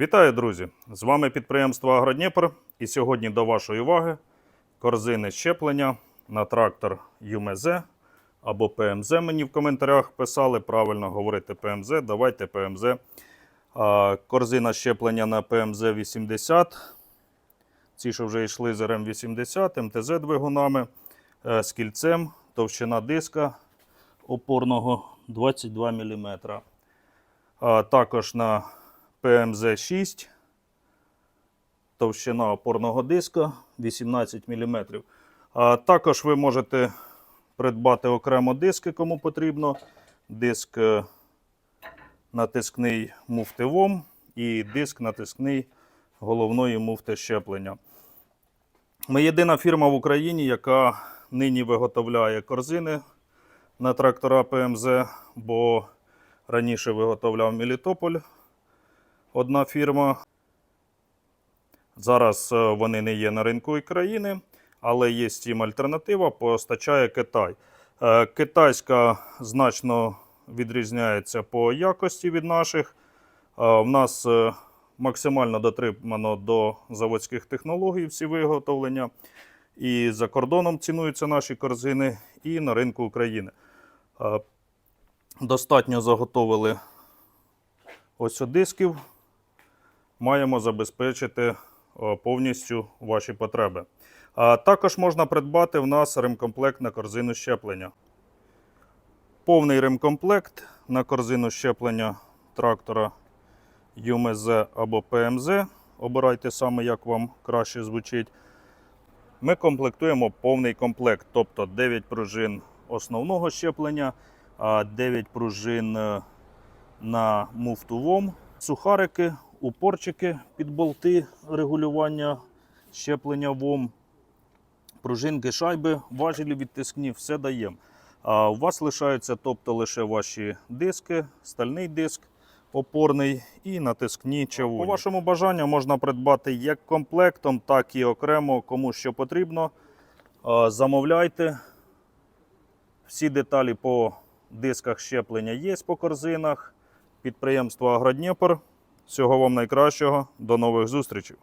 Вітаю, друзі! З вами підприємство Агродніпр. І сьогодні до вашої уваги корзини щеплення на трактор ЮМЗ або ПМЗ. Мені в коментарях писали правильно говорити ПМЗ. Давайте ПМЗ. Корзина щеплення на ПМЗ 80. Ці, що вже йшли з РМ 80, МТЗ двигунами, е, з кільцем, товщина диска опорного 22 мм. Також на ПМЗ-6, товщина опорного диска 18 мм. А також ви можете придбати окремо диски, кому потрібно. Диск е, натискний муфти ВОМ і диск натискний головної муфти щеплення. Ми єдина фірма в Україні, яка нині виготовляє корзини на трактора ПМЗ, бо раніше виготовляв Мелітополь одна фірма. Зараз е, вони не є на ринку України, але є їм альтернатива, постачає Китай. Е, Китайська значно відрізняється по якості від наших. Е, В нас максимально дотримано до заводських технологій всі виготовлення. І за кордоном цінуються наші корзини, і на ринку України. Достатньо заготовили ось дисків. Маємо забезпечити е, повністю ваші потреби. А також можна придбати в нас ремкомплект на корзину щеплення. Повний ремкомплект на корзину щеплення трактора ЮМЗ або ПМЗ. Обирайте саме, як вам краще звучить. Ми комплектуємо повний комплект, тобто 9 пружин основного щеплення, а 9 пружин е, на муфту ВОМ, сухарики, упорчики під болти регулювання щеплення ВОМ, пружинки, шайби, важелі відтискні, все даємо. А у вас лишаються тобто, лише ваші диски, стальний диск опорний і натискні чавуні. По вашому бажанню можна придбати як комплектом, так і окремо, кому що потрібно. Замовляйте. Всі деталі по дисках щеплення є по корзинах. Підприємство Агродніпр. Всього вам найкращого. До нових зустрічей.